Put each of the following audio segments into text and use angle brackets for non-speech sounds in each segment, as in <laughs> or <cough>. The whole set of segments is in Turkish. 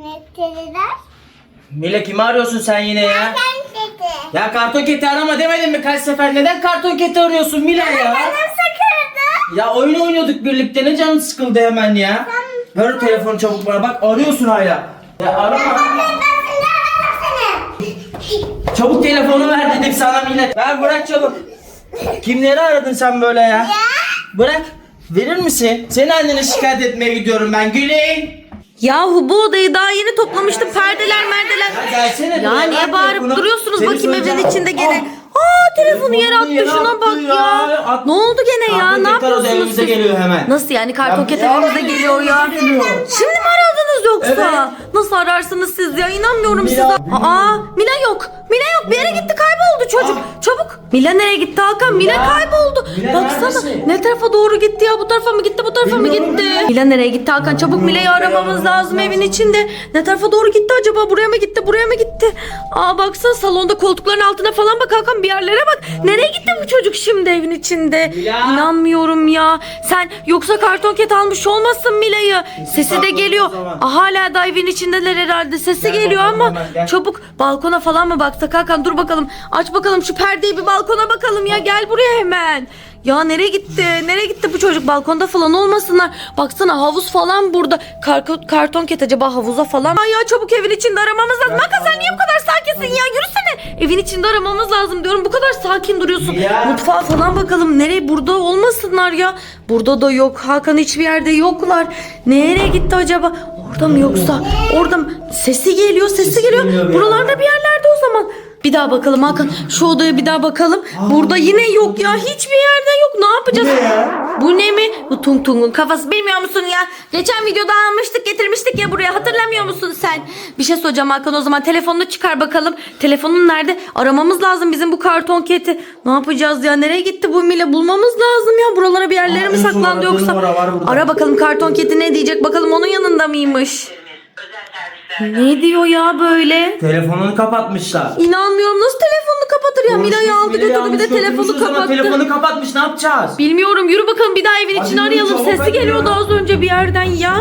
Ne dediler? Mila kimi arıyorsun sen yine ya? Ben dedi. Ya karton keti arama demedim mi kaç sefer? Neden karton keti arıyorsun Mila ya? Canım sıkıldı. Ya oyun oynuyorduk birlikte ne canın sıkıldı hemen ya? Ver telefonu çabuk bana bak arıyorsun hala. Ya arama. Çabuk telefonu ver dedim sana millet. Ver bırak çabuk. Kimleri aradın sen böyle ya? Bırak. Verir misin? Senin annene şikayet etmeye gidiyorum ben. Güley. Yahu bu odayı daha yeni toplamıştım. Perdeler merdeler. Ya gelsene Ya buraya, niye ver bağırıp telefonu. duruyorsunuz Seni bakayım evin söyleyeceğim. içinde gene. Ah, Aa telefonu yere attı yere şuna attı bak ya. ya. At- Ne oldu gene ya? Ne ket arada yapıyorsunuz evimize siz? geliyor hemen. Nasıl yani karton Ya- evimize geliyor ya? Geliyor. Şimdi mi aradınız yoksa? Nasıl ararsınız siz ya? İnanmıyorum Mila- size. Aa Mila yok. Mila yok. Bir yere gitti kayboldu çocuk. Çabuk. Mila nereye gitti Hakan? Mila, Mila. kayboldu. Mila Baksana neredesin? ne tarafa doğru gitti ya? Bu tarafa mı gitti? Bu tarafa mı Bilmiyorum gitti? Mila. Mila nereye gitti Hakan? Çabuk Mila'yı aramamız lazım evin içinde. Ne tarafa doğru gitti acaba? Buraya mı gitti? Buraya mı gitti? Aa baksana salonda koltukların altına falan bak Hakan bir yerlere bak. Nereye gitti bu çocuk şimdi evin içinde? Mila. İnanmıyorum ya. Sen yoksa karton ket almış olmasın Mila'yı? Sesi de geliyor. zaman. Aa, hala da evin içindeler herhalde. Sesi Gel geliyor bakalım ama hemen, gel. çabuk balkona falan mı baksak Hakan? Dur bakalım. Aç bakalım şu perdeyi bir balkona bakalım ya. Gel buraya hemen. Ya nereye gitti? Nereye gitti bu çocuk? Balkonda falan olmasınlar. Baksana havuz falan burada. Kar- karton ket acaba havuza falan. Ay ya çabuk evin içinde aramamız lazım. Hakan sen niye bu kadar sakinsin ya? Yürüsene. Evin içinde aramamız lazım diyorum. Bu kadar sakin duruyorsun. Ya. Mutfağa falan bakalım. Nereye? Burada olmasınlar ya. Burada da yok. Hakan hiçbir yerde yoklar. Nereye gitti acaba? Mı yoksa? Orada mı? Sesi geliyor, sesi, geliyor. Buralarda bir yerlerde o zaman. Bir daha bakalım Hakan. Şu odaya bir daha bakalım. Burada yine yok ya. Hiçbir yerde yok. Ne yapacağız? Bu ne ya? Bu ne mi? Bu Tung Tung'un kafası bilmiyor musun ya? Geçen videoda almıştık getirmiştik ya buraya hatırlamıyor musun sen? Bir şey soracağım Hakan o zaman telefonunu çıkar bakalım. Telefonun nerede? Aramamız lazım bizim bu karton keti. Ne yapacağız ya? Nereye gitti bu Mile? Bulmamız lazım ya. Buralara bir yerlere Aa, mi saklandı yoksa? Ara bakalım karton keti ne diyecek bakalım onun yanında mıymış? Ne diyor ya böyle? Telefonunu kapatmışlar. İnanmıyorum nasıl telefonunu kapatır ya? Mila'yı aldı Mila'yı götürdü bir de almış, götürmüş telefonu o zaman kapattı. Telefonu kapatmış ne yapacağız? Bilmiyorum yürü bakalım bir daha evin Hadi içini yürü, arayalım. çabuk Sesi hadi geliyordu ya. az önce bir yerden ya.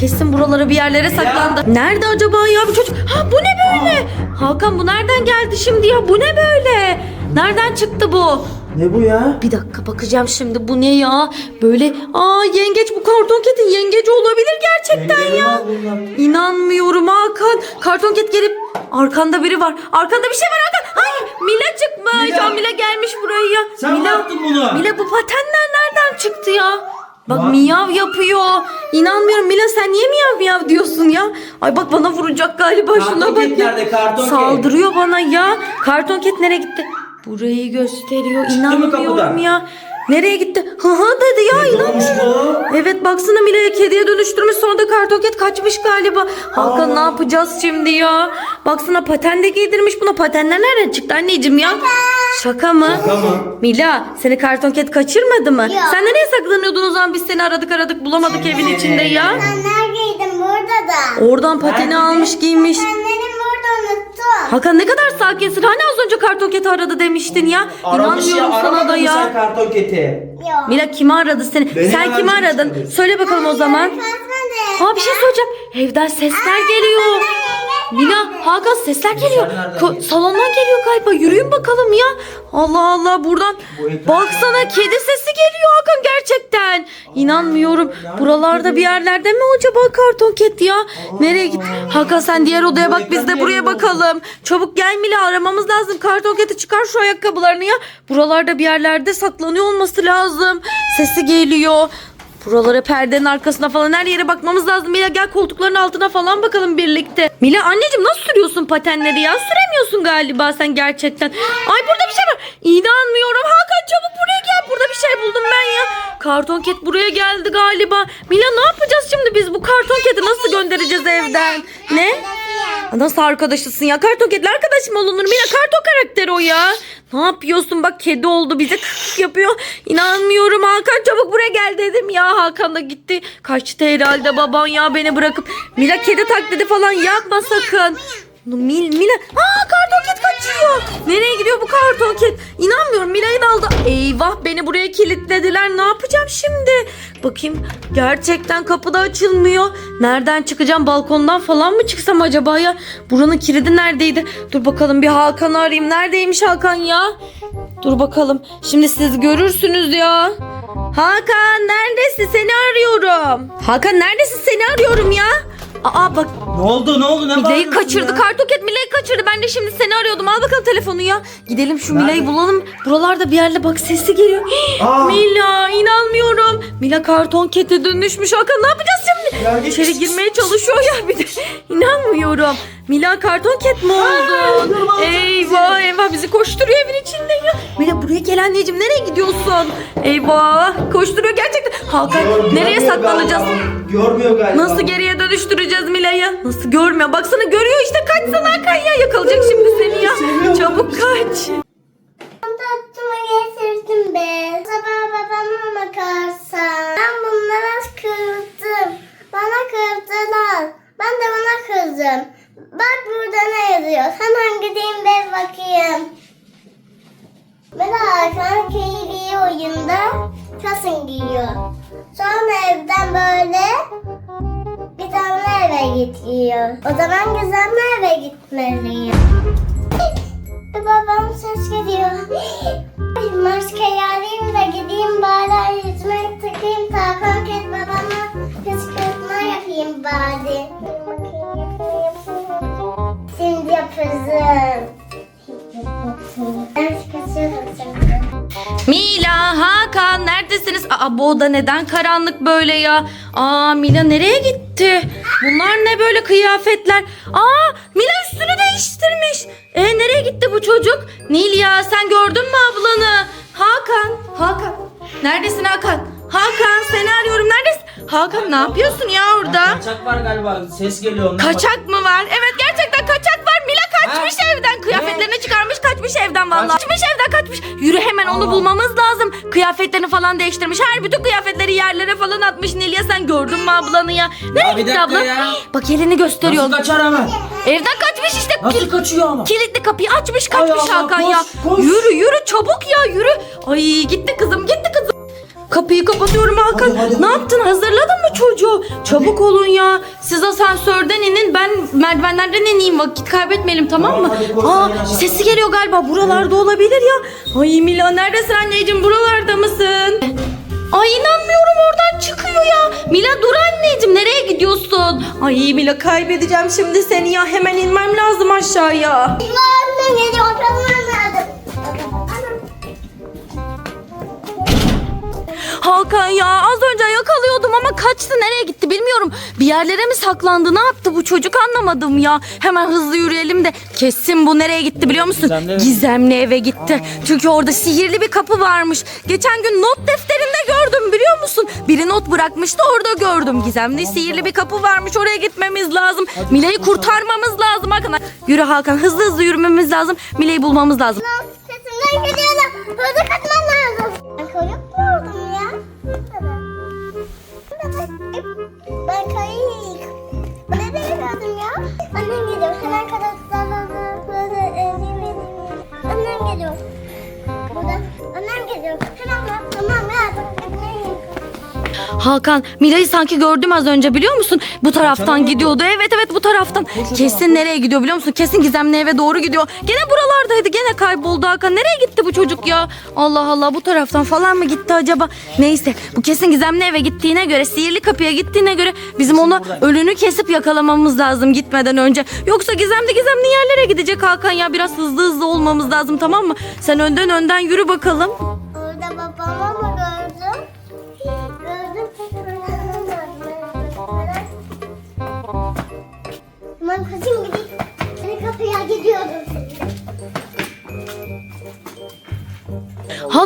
Kesin buralara bir yerlere saklandı. Nerede acaba ya bu çocuk? Ha bu ne böyle? Hakan bu nereden geldi şimdi ya? Bu ne böyle? Nereden çıktı bu? Ne bu ya? Bir dakika bakacağım şimdi bu ne ya? Böyle aa yengeç bu karton ketin yengeci olabilir gerçekten Yengeli ya. var bunlar. İnanmıyorum Hakan. Karton ket gelip arkanda biri var. Arkanda bir şey var Hakan. Ay Mila çıkmış. Mila. Mila gelmiş buraya. Sen mi Mila, yaptın bunu? Mila bu patenler nereden çıktı ya? Bak Bak. miyav yapıyor. İnanmıyorum Mila sen niye miyav miyav diyorsun ya? Ay bak bana vuracak galiba Karton şuna bak ket ya. nerede? Karton ket. Saldırıyor bana ya. Karton ket nereye gitti? Burayı gösteriyor. İnanmıyorum kapıdan? ya. Nereye gitti? Hı hı dedi ya inanmıyorum. Evet baksana Mila'ya kediye dönüştürmüş sonra da kartoket kaçmış galiba. Hakan ne yapacağız şimdi ya? Baksana paten de giydirmiş buna. Patenler nereden çıktı anneciğim ya? Şaka mı? Şaka mı? Mila seni kartonket kaçırmadı mı? Yok. Sen nereye saklanıyordun o zaman biz seni aradık aradık bulamadık evin içinde ya. Ben neredeydim burada da. Oradan pateni Nerede? almış giymiş. Burada unuttum. Hakan ne kadar sakinsin. Hani az önce kartonketi aradı demiştin ya. Aramış ya İnanmıyorum sana aramadın da mı sen ya. karton keti? Yok. Mila kimi aradı seni? Beni Sen kimi aradı, aradın? Söyle bakalım o zaman. Ha bir şey söyleyeceğim. Evden sesler geliyor. Mila, Hakan sesler geliyor. nereden Ko- geliyor? salondan geliyor galiba. Yürüyün bakalım ya. Allah Allah buradan. Bu ekran- Baksana kedi sesi geliyor Hakan gerçekten. İnanmıyorum. Buralarda bir yerlerde mi acaba karton ket ya? Nereye git? Hakan sen diğer odaya Bu bak biz de buraya bakalım. Çabuk gel Mila aramamız lazım. Karton keti çıkar şu ayakkabılarını ya. Buralarda bir yerlerde saklanıyor olması lazım. Sesi geliyor. Buralara perdenin arkasına falan her yere bakmamız lazım. Mila gel koltukların altına falan bakalım birlikte. Mila anneciğim nasıl sürüyorsun patenleri ya? Süremiyorsun galiba sen gerçekten. Ay burada bir şey var. İnanmıyorum. Hakan çabuk buraya gel. Burada bir şey buldum ben ya. Karton ket buraya geldi galiba. Mila ne yapacağız şimdi biz bu karton keti nasıl göndereceğiz evden? Ne? Nasıl arkadaşısın ya? Karton kedi arkadaşım olunur. Mila karton karakteri o ya. Ne yapıyorsun? Bak kedi oldu bize kık yapıyor. İnanmıyorum Hakan çabuk buraya gel dedim ya. Hakan da gitti. Kaçtı herhalde baban ya beni bırakıp. Mila kedi taklidi falan yapma sakın. Mil, Mila. Aa kaçıyor. Gidiyor? Nereye gidiyor bu karton ket? İnanmıyorum Mila'yı da aldı. Eyvah beni buraya kilitlediler. Ne yapacağım şimdi? Bakayım gerçekten kapı da açılmıyor. Nereden çıkacağım? Balkondan falan mı çıksam acaba ya? Buranın kilidi neredeydi? Dur bakalım bir Hakan'ı arayayım. Neredeymiş Hakan ya? Dur bakalım. Şimdi siz görürsünüz ya. Hakan neredesin? Seni arıyorum. Hakan neredesin? Seni arıyorum ya. Aa bak Ne oldu ne oldu ne Mila'yı bağırıyorsun kaçırdı. ya? Kartoket Mila'yı kaçırdı. Ben de şimdi seni arıyordum. Al bakalım telefonu ya. Gidelim şu Mila'yı Nerede? bulalım. Buralarda bir yerde bak sesi geliyor. <gasps> Aa. Mila inanmıyorum. Mila karton kete dönüşmüş. Hakan ne yapacağız şimdi? Git. İçeri girmeye çalışıyor ya bir de. İnanmıyorum. Mila karton ket mi oldun? eyvah eyvah bizi koşturuyor evin içinde ya. Mila buraya gel anneciğim nereye gidiyorsun? Eyvah koşturuyor gerçekten. Hakan nereye Görmüyor saklanacağız? galiba. Görmüyor galiba. Nasıl geriye dönüştüreceğiz Mila'yı? Nasıl görmüyor? Baksana görüyor işte kaçsana Hakan ya. Yakalayacak şimdi Babam ses geliyor. Maskeyi alayım da gideyim bari yüzüme tıkayım. Tarkan kes babama kışkırtma yapayım bari. Şimdi yapacağım. Ben şimdi. Mila, Hakan neredesiniz? Aa bu oda neden karanlık böyle ya? Aa Mila nereye gitti? Bunlar ne böyle kıyafetler? Aa Mila üstünü değiştirmiş. E nereye gitti bu çocuk? Nil ya sen gördün mü ablanı? Hakan, Hakan. Neredesin Hakan? Hakan seni arıyorum. Neredesin? Hakan ne yapıyorsun ya orada? Kaçak var galiba. Ses geliyor. bak. Kaçak mı var? Evet gerçekten kaçak var. Mila kaçmış Ha? evden. Kıyafetlerini çıkarmış kaçmış evden vallahi. Kaç- Kaçmış evden kaçmış. Yürü hemen onu Allah. bulmamız lazım. Kıyafetlerini falan değiştirmiş. Her bütün kıyafetleri yerlere falan atmış. Nilya sen gördün mü ablanı ya? Nereye Ya bir gitti dakika abla? ya. Bak elini gösteriyor. Nasıl kaçar ama? Evden kaçmış işte. Nasıl Kil- kaçıyor ama? Kilitli kapıyı açmış kaçmış Allah, Hakan ya. koş. Yürü yürü çabuk ya yürü. Ay gitti kızım gitti. Kapıyı kapatıyorum Hakan. Hadi, hadi, ne hadi. yaptın? Hazırladın mı çocuğu? Çabuk olun ya. Siz asansörden inin. Ben merdivenlerden ineyim. Vakit kaybetmeyelim tamam mı? Hadi Aa, hadi, hadi. sesi geliyor galiba. Buralarda olabilir ya. Ay Mila neredesin anneciğim? Buralarda mısın? Ay inanmıyorum oradan çıkıyor ya. Mila dur anneciğim nereye gidiyorsun? Ay Mila kaybedeceğim şimdi seni ya. Hemen inmem lazım aşağıya. Anne geliyor. Hakan ya az önce yakalıyordum ama kaçtı nereye gitti bilmiyorum. Bir yerlere mi saklandı ne yaptı bu çocuk anlamadım ya. Hemen hızlı yürüyelim de kesin bu nereye gitti biliyor musun? Gizemli eve. Gizemli eve gitti. Çünkü orada sihirli bir kapı varmış. Geçen gün not defterinde gördüm biliyor musun? Biri not bırakmıştı orada gördüm. Gizemli sihirli bir kapı varmış oraya gitmemiz lazım. Mile'yi kurtarmamız lazım Hakan. Yürü Hakan hızlı hızlı yürümemiz lazım. Mile'yi bulmamız lazım. Sesinden geliyorlar. Hızlı kaçman lazım. Ben Ben kayıp. Nereye geldim ya? Annem geliyor. Hemen kadar böyle ezeyim ezeyim. Annem geliyor. Burada. Annem geliyor. Hemen bak. Tamam ya. Hakan Mira'yı sanki gördüm az önce biliyor musun? Bu taraftan gidiyordu. Evet evet bu taraftan. Kesin nereye gidiyor biliyor musun? Kesin gizemli eve doğru gidiyor. Gene buralardaydı. Gene kayboldu Hakan. Nereye gitti bu çocuk ya? Allah Allah bu taraftan falan mı gitti acaba? Neyse bu kesin gizemli eve gittiğine göre sihirli kapıya gittiğine göre bizim onu ölünü kesip yakalamamız lazım gitmeden önce. Yoksa gizemli gizemli yerlere gidecek Hakan ya. Biraz hızlı hızlı olmamız lazım tamam mı? Sen önden önden yürü bakalım.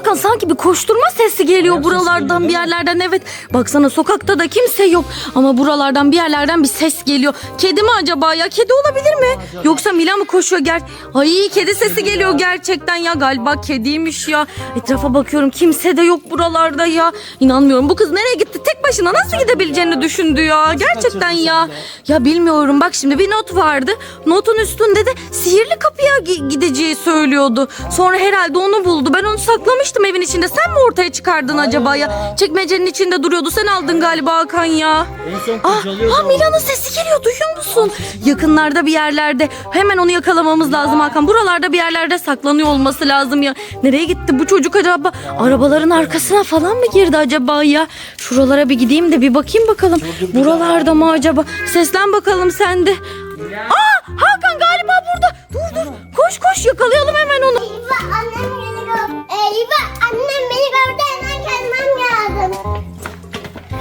Hakan sanki bir koşturma sesi geliyor Ayak buralardan bir yerlerden evet. Baksana sokakta da kimse yok ama buralardan bir yerlerden bir ses geliyor. Kedi mi acaba ya? Kedi olabilir mi? Yoksa Mila mı koşuyor ger? Ay kedi sesi geliyor gerçekten ya galiba kediymiş ya. Etrafa bakıyorum kimse de yok buralarda ya. İnanmıyorum bu kız nereye gitti? Tek başına nasıl gidebileceğini düşündü ya. Gerçekten ya. Ya bilmiyorum bak şimdi bir not vardı. Notun üstünde de sihirli kapıya gi- gideceği söylüyordu. Sonra herhalde onu buldu. Ben onu saklamıştım evin içinde. Sen mi ortaya çıkardın acaba ya? ya. Çekmecenin içinde duruyordu. Sen aldın galiba Hakan ya. En son Ah, kurcalıyordu. ah Mila'nın sesi geliyor duyuyor musun? Yakınlarda bir yerlerde. Hemen onu yakalamamız lazım Hakan. Buralarda bir yerlerde saklanıyor olması lazım ya. Nereye gitti bu çocuk acaba? Arabaların arkasına falan mı girdi acaba ya? Şuralara bir gideyim de bir bakayım bakalım. Buralarda mı acaba? Seslen bakalım sen de. Aa Hakan galiba burada. Dur dur. Koş koş yakalayalım hemen onu. Eyvah annem beni gördü. Eyvah annem beni gördü hemen kendime geldim.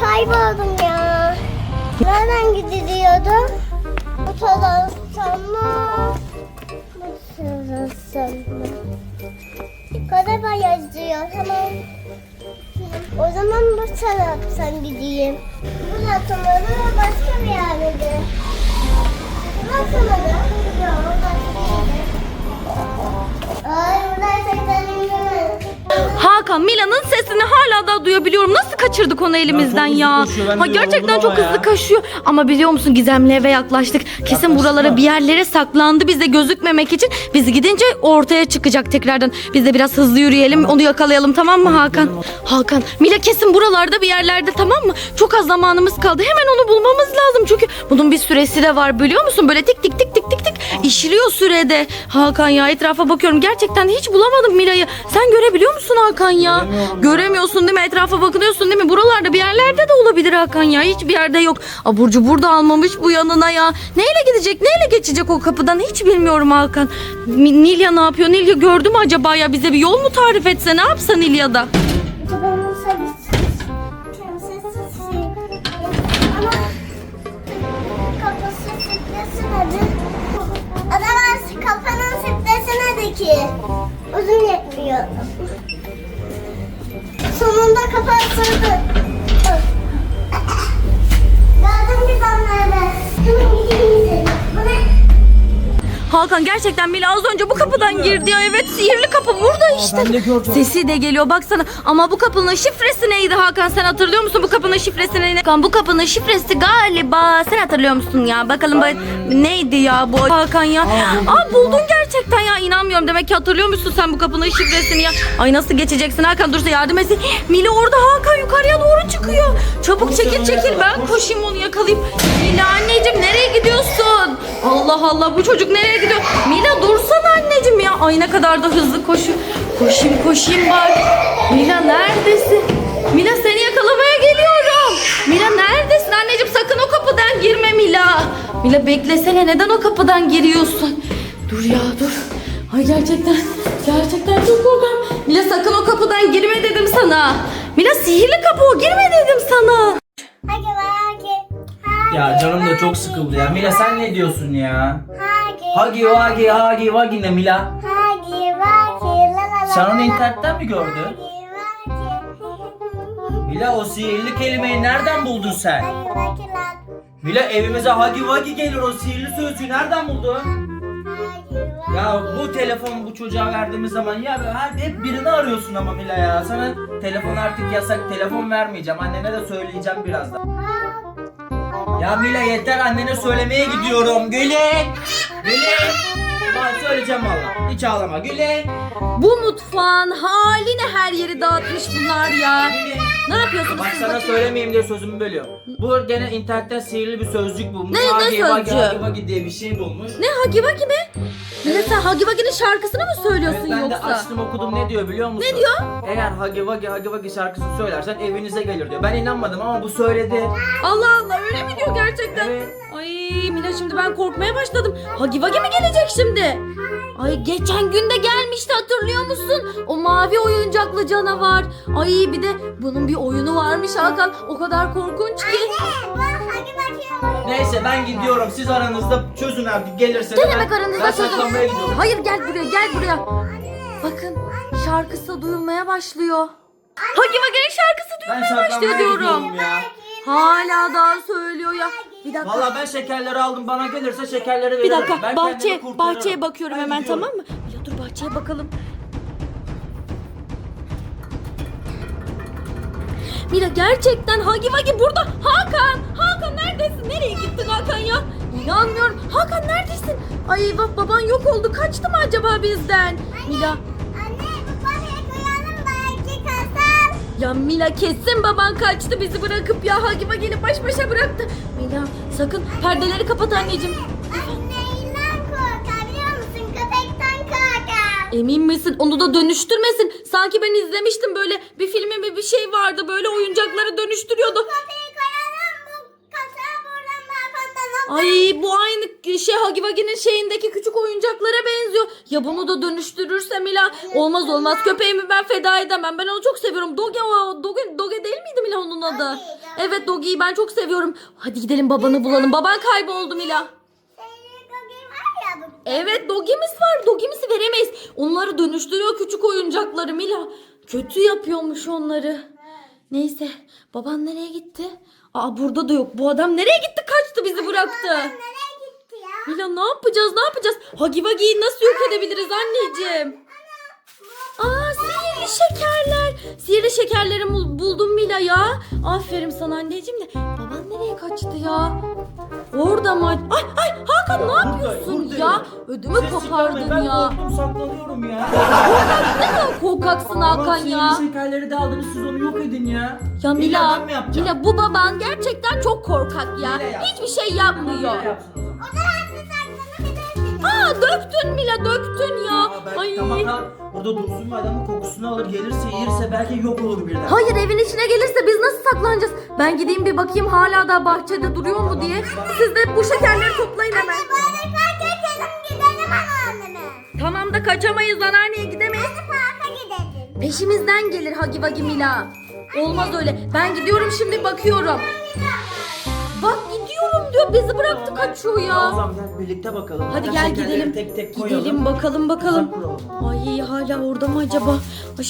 Kayboldum ya. Nereden gidiliyordu? Bu taraftan mı? Bu taraftan mı? Galiba yazıyor. Tamam. O zaman bu taraftan gideyim. Bu taraftan? Başka bir yer miydi? Burası Hakan Mila'nın sesini hala da duyabiliyorum. Nasıl kaçırdık onu elimizden hızlı ya? koşuyor, ben Ha gerçekten yoruldum çok ama hızlı ya. koşuyor. Ama biliyor musun gizemli eve yaklaştık. Kesin Yaklaştık buralara mı? bir yerlere saklandı. Biz de gözükmemek için. Biz gidince ortaya çıkacak tekrardan. Biz de biraz hızlı yürüyelim. Onu yakalayalım tamam mı Hakan? Hakan Mila kesin buralarda bir yerlerde tamam mı? Çok az zamanımız kaldı. Hemen onu bulmamız lazım. Çünkü bunun bir süresi de var biliyor musun? Böyle tik tik tik tik tik tik işliyor sürede. Hakan ya etrafa bakıyorum. Gerçekten hiç bulamadım Mila'yı. Sen görebiliyor musun Hakan ya? Göremiyorsun değil mi? Etrafa bakınıyorsun değil mi? Buralarda bir yerlerde de olabilir Hakan ya. Hiçbir yerde yok. Aburcu burada almamış bu yanına ya. Neyle gidecek? Neyle geçecek o kapıdan? Hiç bilmiyorum Hakan. Mi- Nilya ne yapıyor? Nilya gördü mü acaba ya? Bize bir yol mu tarif etse? Ne yapsa Nilya'da? Babamın. Sessiz. Ama nedir? Ki? Uzun yetmiyor. Sonunda. Gördüm bir nerede? Hemen gidelim. Bu ne? Hakan gerçekten Mila az önce bu kapıdan girdi ya. Evet sihirli kapı burada işte. ben de gördüm. Sesi de geliyor baksana. Ama bu kapının şifresi neydi Hakan? Sen hatırlıyor musun bu kapının şifresi neydi? Hakan bu kapının şifresi galiba sen hatırlıyor musun ya? Bakalım bak- neydi ya bu Hakan ya? Aa buldun gerçekten ya inanmıyorum. Demek ki hatırlıyor musun sen bu kapının şifresini ya? Ay nasıl geçeceksin Hakan? Dursa yardım etsin. Mila orada Hakan yukarıya doğru çıkıyor. Çabuk çekil çekil ben koşayım onu yakalayayım. Mila anneciğim nereye gidiyorsun? Allah Allah bu çocuk nereye gidiyor? Mila dursana anneciğim ya. Ay ne kadar da hızlı koşuyor. Koşayım koşayım bak. Mila neredesin? Mila seni yakalamaya geliyorum. Mila neredesin anneciğim? Sakın o kapıdan girme Mila. Mila beklesene neden o kapıdan giriyorsun? Dur ya dur. Ay gerçekten gerçekten çok korkuyorum. Mila sakın o kapıdan girme dedim sana. Mila sihirli kapı o girme dedim sana. Hadi hadi. Ya canım da çok sıkıldı ya. Mila sen ne diyorsun ya? Hagi vagi hagi vagi ne Mila? La la la. Sen onu internetten mi gördün? Mila o sihirli kelimeyi nereden buldun sen? Mila evimize hagi vagi gelir o sihirli sözcüğü nereden buldun? Hadi hadi. Ya bu telefon bu çocuğa verdiğimiz zaman ya hep, hep birini arıyorsun ama Mila ya. Sana telefon artık yasak. Telefon vermeyeceğim. Annene de söyleyeceğim birazdan. Ya Mila yeter annene söylemeye gidiyorum. Gülün. Gülün. Ben söyleyeceğim valla. Hiç ağlama. Gülün. Bu mutfağın haline her yeri dağıtmış bunlar ya. Gülün. Ne yapıyorsunuz Bak siz sana bakayım? söylemeyeyim diye sözümü bölüyorum. Bu gene internetten sihirli bir sözcük bulmuş. Ne- ne Hagi vagi sözcüğü? hagi vagi diye bir şey bulmuş. Ne Hagi Vagi mi? Mila sen Hagi Vagi'nin şarkısını mı söylüyorsun Evet, ben de yoksa? açtım okudum ne diyor biliyor musun? Ne diyor? Eğer Hagi Vagi Hagi Vagi şarkısını söylersen evinize gelir diyor. Ben inanmadım ama bu söyledi. Allah Allah öyle mi diyor gerçekten? Evet. Ay Mila şimdi ben korkmaya başladım. Hagi Vagi mi gelecek şimdi? Ay geçen gün de gelmişti hatırlıyor musun? O mavi oyuncaklı canavar. Ay bir de bunun bir oyunu varmış Hakan. O kadar korkunç ki. Anne, bak hadi bakayım. Neyse ben gidiyorum. Siz aranızda çözün artık gelirse. Ne ben- demek aranızda Ben çözün? saklanmaya gidiyorum. Hayır gel buraya gel buraya. Bakın şarkısı duyulmaya başlıyor. Hagi Vagi'nin şarkısı Ben duyulmaya başlıyor saklanmaya diyorum. gidiyorum ya. Hala daha söylüyor ya. Bir dakika. Valla ben şekerleri aldım bana gelirse şekerleri veririm. Bir dakika Ben bahçe kendimi kurtarırım. bahçeye bakıyorum Ben hemen gidiyorum. tamam mı? Ya dur bahçeye bakalım. Mira gerçekten Hagi Vagi burada. Hakan! Hakan neredesin? Nereye gittin Hakan ya? İnanmıyorum. Hakan neredesin? Ay eyvah baban yok oldu. Kaçtı mı acaba bizden? Mila Anne bu parayı koyalım belki kasar. Ya Mila kesin baban kaçtı bizi bırakıp ya Hagi Vagi'ni baş başa bıraktı. Mila sakın perdeleri kapat anneciğim. Anneyle korkar biliyor musun? Köpekten korkar. Emin misin? Onu da dönüştürmesin. Sanki ben izlemiştim böyle bir filmi mi bir şey vardı. Böyle oyuncakları dönüştürüyordu. Kapıyı Ay bu aynı şey Hagi Vagi'nin şeyindeki küçük oyuncaklara benziyor. Ya bunu da dönüştürürse Mila olmaz olmaz köpeğimi ben feda edemem. Ben onu çok seviyorum. Doge o Doge, Doge değil miydi Mila onun adı? Evet Doge'yi ben çok seviyorum. Hadi gidelim babanı bulalım. Baban kayboldu Mila. Evet dogimiz var. Dogimizi veremeyiz. Onları dönüştürüyor küçük oyuncakları Mila. Kötü yapıyormuş onları. Neyse baban nereye gitti? Aa burada da yok. Bu adam nereye gitti? Kaçtı bizi bıraktı. Nereye gitti ya? Mila ne yapacağız? Ne yapacağız? Hagi Vagi'yi nasıl yok edebiliriz anneciğim? Şekerler. Sihirli şekerleri bul- buldum Mila ya. Aferin sana anneciğim de. Baban nereye kaçtı ya? Orada mı? Ay ay Hakan ne yapıyorsun buradayım. ya? Ödümü Ses kopardın çıkarmayın, Ben ya. korktum saklanıyorum ya. Ne <laughs> kadar korkaksın Hakan ya. sihirli şekerleri de aldınız siz onu yok edin ya. Ya Mila, ben mi yapacağım? Mila bu baban gerçekten çok korkak ya. Mila. Hiçbir şey yapmıyor. Ne yapsın Aa döktün Mila döktün ya. Aa, belki Ay. tamam tamam. Burada dursun adamın kokusunu alır gelirse yerse belki yok olur birden. Hayır evin içine gelirse biz nasıl saklanacağız? Ben gideyim bir bakayım hala da bahçede duruyor mu diye. Siz de bu şekerleri toplayın hemen. Anne böyle parka gidelim gidelim anneanneme. Tamam da kaçamayız anneanneye gidemeyiz. Hadi parka gidelim. Peşimizden gelir Hagi Vagi Mila. Olmaz öyle. Ben gidiyorum şimdi bakıyorum. Bak gidiyorum diyor bizi bıraktı kaçıyor ya. zaman gel birlikte bakalım. Hadi Hatta gel şekerleri gidelim. Tek tek koyalım. Gidelim bakalım bakalım. Uzak duralım. Ay hala orada mı acaba? Ay,